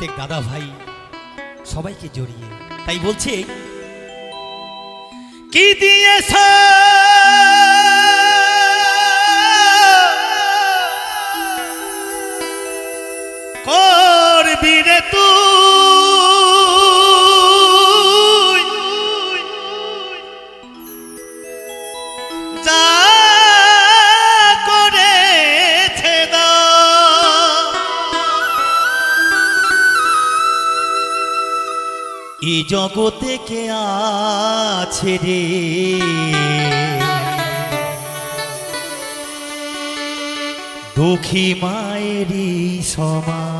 প্রত্যেক দাদা ভাই সবাইকে জড়িয়ে তাই বলছে কি দিয়েছ? করবি রে তুই? জগতে কে আছে রে? দুঃখী মায়েরই সমান।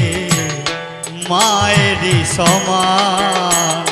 মায়ের সমান।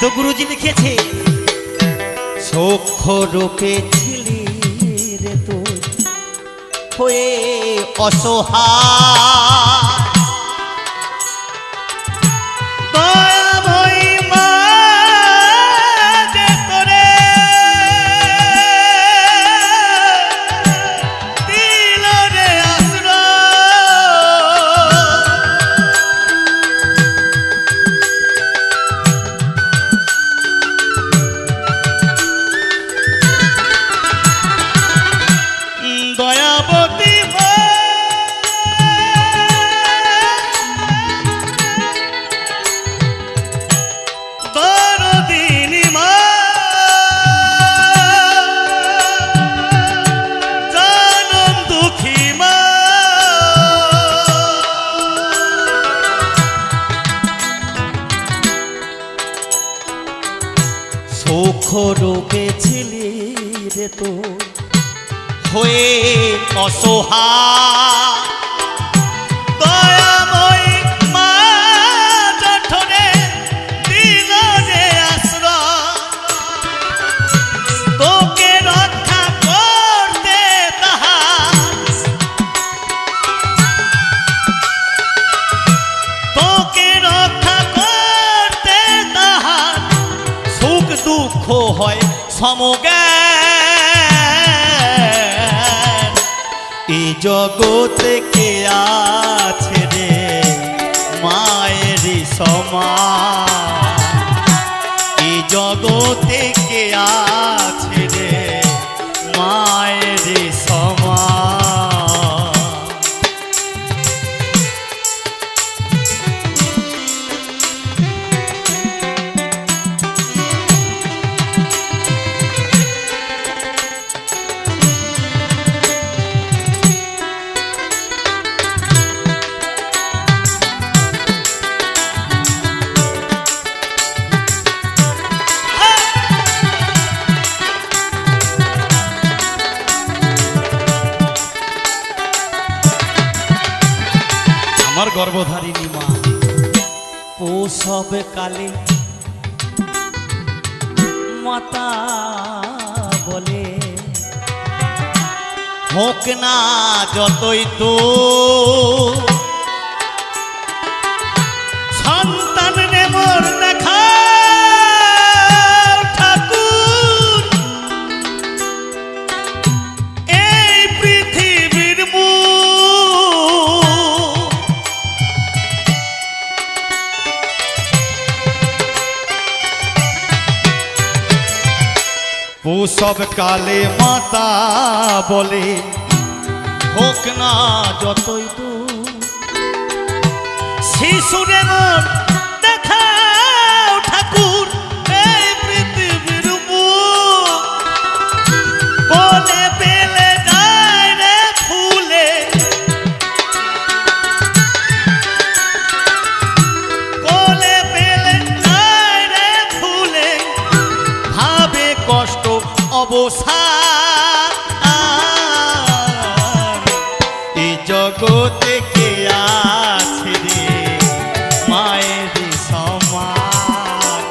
তো গুরুজি লিখেছে সক্ষ রূপে ছিলি রে তো হয়ে অসহায়। তোর। হয়ে অসহায় দয়াময়ী জগতে কে আছে রে? মায়ের সমান। এই জগতে কে আছে রে? গর্ভধারিণী মা। প্রসব কালে মাতা বলে হোক না যতই তো সব কালে মাতা বলে হোক না যতই তু শিশুরে মন জগতে কে আছে রে? মায়ের সমান।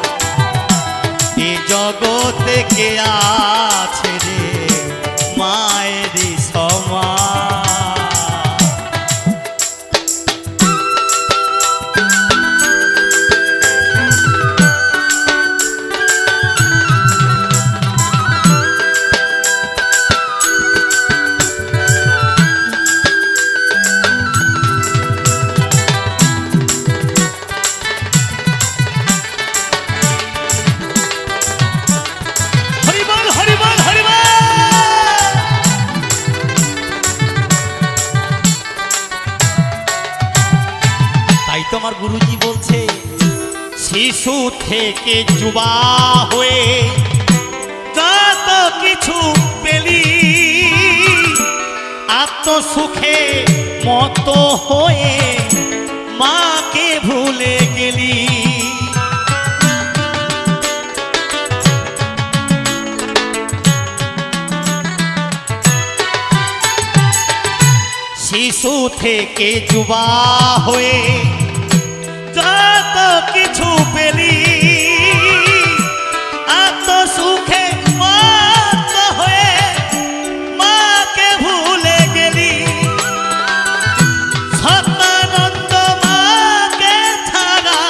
এই জগতে কে আছে তাই তো আমার গুরুজি বলছে, শিশু থেকে যুবা হয়ে যত কিছু পেলি, আত্মসুখে মত হয়ে মাকে ভুলে গেলি। শিশু থেকে যুবা হয়ে কিছু পেলি আত্ম সুখে মত হয়ে মাকে ভুলে গেলি। সত্যানন্দ মাকে ছাড়া।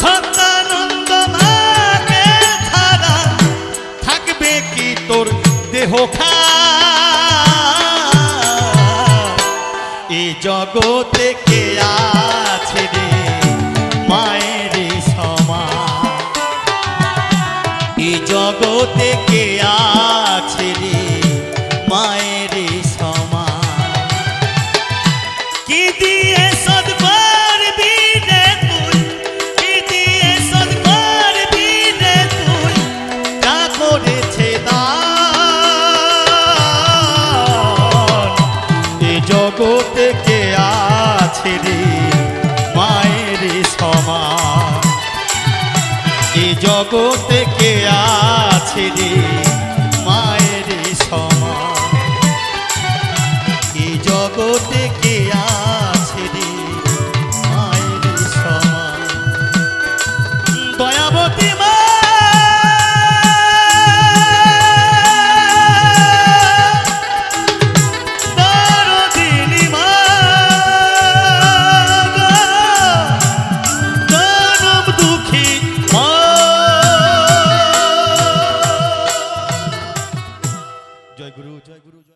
সত্যানন্দ মাকে ছাড়া। থাকবে কি তোর দেহ খা জগতে কে আছে রে? মায়ের সমা এই জগতে কে আছে জগতে কে আছে রে?